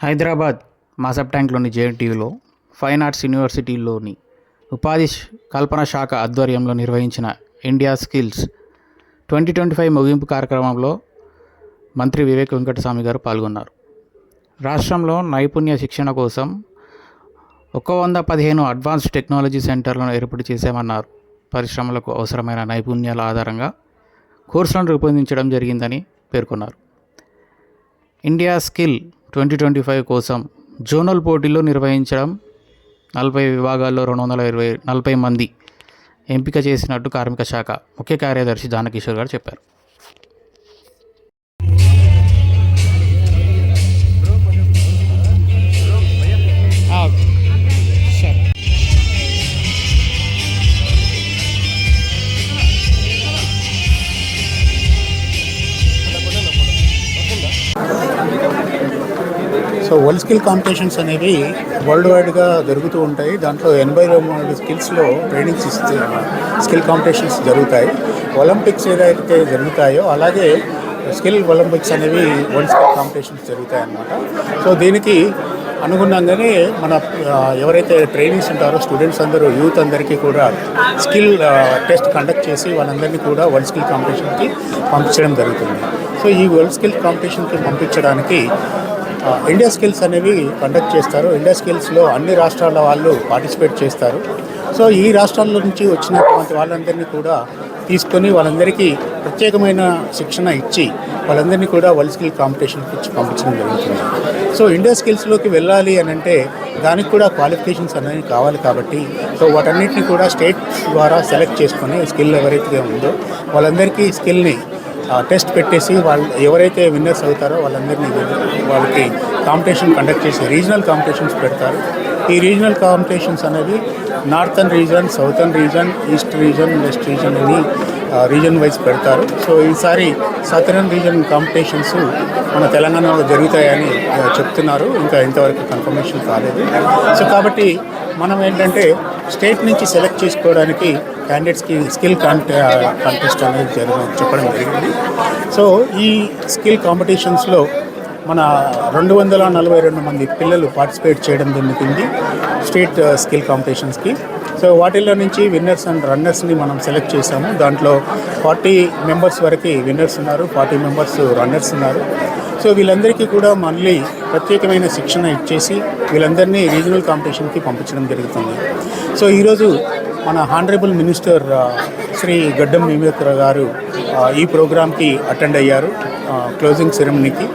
హైదరాబాద్ మాసబ్ ట్యాంక్లోని జేఎన్టీయూలో fine arts యూనివర్సిటీలోని ఉపాధి కల్పన శాఖ ఆధ్వర్యంలో నిర్వహించిన India skills twenty twenty five ముగింపు కార్యక్రమంలో మంత్రి వివేక్ వెంకటస్వామి గారు పాల్గొన్నారు. రాష్ట్రంలో నైపుణ్య శిక్షణ కోసం ఒక వంద పదిహేను అడ్వాన్స్డ్ టెక్నాలజీ సెంటర్లను ఏర్పాటు చేశామన్నారు. పరిశ్రమలకు అవసరమైన నైపుణ్యాల ఆధారంగా కోర్సులను రూపొందించడం జరిగిందని పేర్కొన్నారు. India skill twenty twenty five కోసం జోనల్ పోటీలో నిర్వహించడం నలభై విభాగాల్లో రెండు వందల ఇరవై నలభై మంది ఎంపిక చేసినట్టు కార్మిక శాఖ ముఖ్య కార్యదర్శి జానకిషోర్ గారు చెప్పారు. సో వరల్డ్ స్కిల్ కాంపిటీషన్స్ అనేవి వరల్డ్ వైడ్గా జరుగుతూ ఉంటాయి. దాంట్లో ఎనభై మూడు స్కిల్స్లో ట్రైనింగ్స్ ఇస్తే స్కిల్ కాంపిటీషన్స్ జరుగుతాయి. ఒలింపిక్స్ ఏదైతే జరుగుతాయో అలాగే స్కిల్ ఒలింపిక్స్ అనేవి వరల్డ్ స్కిల్ కాంపిటీషన్స్ జరుగుతాయి అన్నమాట సో దీనికి అనుగుణంగానే మన ఎవరైతే ట్రైనింగ్స్ ఉంటారో స్టూడెంట్స్ అందరూ యూత్ అందరికీ కూడా స్కిల్ టెస్ట్ కండక్ట్ చేసి వాళ్ళందరినీ కూడా వరల్డ్ స్కిల్ కాంపిటీషన్కి పంపించడం జరుగుతుంది. సో ఈ వరల్డ్ స్కిల్ కాంపిటీషన్కి పంపించడానికి ఇండియా స్కిల్స్ అనేవి కండక్ట్ చేస్తారు. ఇండియా స్కిల్స్లో అన్ని రాష్ట్రాల వాళ్ళు పార్టిసిపేట్ చేస్తారు. సో ఈ రాష్ట్రాల నుంచి వచ్చినటువంటి వాళ్ళందరినీ కూడా తీసుకొని వాళ్ళందరికీ ప్రత్యేకమైన శిక్షణ ఇచ్చి వాళ్ళందరినీ కూడా వరల్డ్ స్కిల్ కాంపిటీషన్కి ఇచ్చి పంపించడం జరుగుతుంది. సో ఇండియా స్కిల్స్లోకి వెళ్ళాలి అని అంటే దానికి కూడా క్వాలిఫికేషన్స్ అనేవి కావాలి కాబట్టి సో వాటన్నిటిని కూడా స్టేట్ ద్వారా సెలెక్ట్ చేసుకొని స్కిల్ ఎవరైతే ఉందో వాళ్ళందరికీ స్కిల్ని టెస్ట్ పెట్టేసి వాళ్ళు ఎవరైతే విన్నర్స్ అవుతారో వాళ్ళందరినీ వాళ్ళకి కాంపిటీషన్ కండక్ట్ చేసి రీజనల్ కాంపిటీషన్స్ పెడతారు. ఈ రీజనల్ కాంపిటీషన్స్ అనేవి northern region southern region east region west region అని రీజన్ వైజ్ పెడతారు. సో ఈసారి సదరన్ రీజన్ కాంపిటీషన్స్ మన తెలంగాణలో జరుగుతాయని చెప్తున్నారు. ఇంకా ఇంతవరకు కన్ఫర్మేషన్ కాలేదు. సో కాబట్టి మనం ఏంటంటే స్టేట్ నుంచి సెలెక్ట్ చేసుకోవడానికి క్యాండిడేట్స్కి స్కిల్ కాంటే కాంటెస్ట్ అనేది జరగ చెప్పడం జరిగింది. సో ఈ స్కిల్ కాంపిటీషన్స్లో మన రెండు వందల నలభై రెండు మంది పిల్లలు పార్టిసిపేట్ చేయడం జరుగుతుంది స్టేట్ స్కిల్ కాంపిటీషన్స్కి సో వాటిల్లో నుంచి విన్నర్స్ అండ్ రన్నర్స్ని మనం సెలెక్ట్ చేసాము దాంట్లో ఫార్టీ మెంబర్స్ వరకు విన్నర్స్ ఉన్నారు. ఫార్టీ మెంబర్స్ రన్నర్స్ ఉన్నారు. సో వీళ్ళందరికీ కూడా మళ్ళీ ప్రత్యేకమైన శిక్షణ ఇచ్చేసి వీళ్ళందరినీ రీజనల్ కాంపిటీషన్కి పంపించడం జరుగుతుంది. సో ఈరోజు మన హానరబుల్ మినిస్టర్ శ్రీ గడ్డం నివేత్ర గారు ఈ ప్రోగ్రామ్కి అటెండ్ అయ్యారు క్లోజింగ్ సెరమనీకి.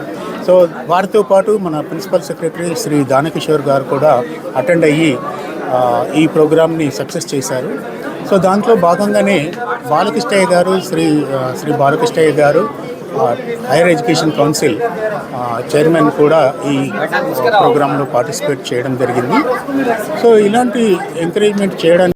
సో వారితో పాటు మన ప్రిన్సిపల్ సెక్రటరీ శ్రీ దానకిషోర్ గారు కూడా అటెండ్ అయ్యి ఈ ప్రోగ్రామ్ని సక్సెస్ చేశారు. సో దాంట్లో భాగంగానే బాలకృష్ణయ్య గారు శ్రీ శ్రీ బాలకృష్ణయ్య గారు హైయర్ ఎడ్యుకేషన్ కౌన్సిల్ చైర్మన్ కూడా ఈ ప్రోగ్రాంలో పార్టిసిపేట్ చేయడం జరిగింది. సో ఇలాంటి ఎంకరేజ్మెంట్ చేయడానికి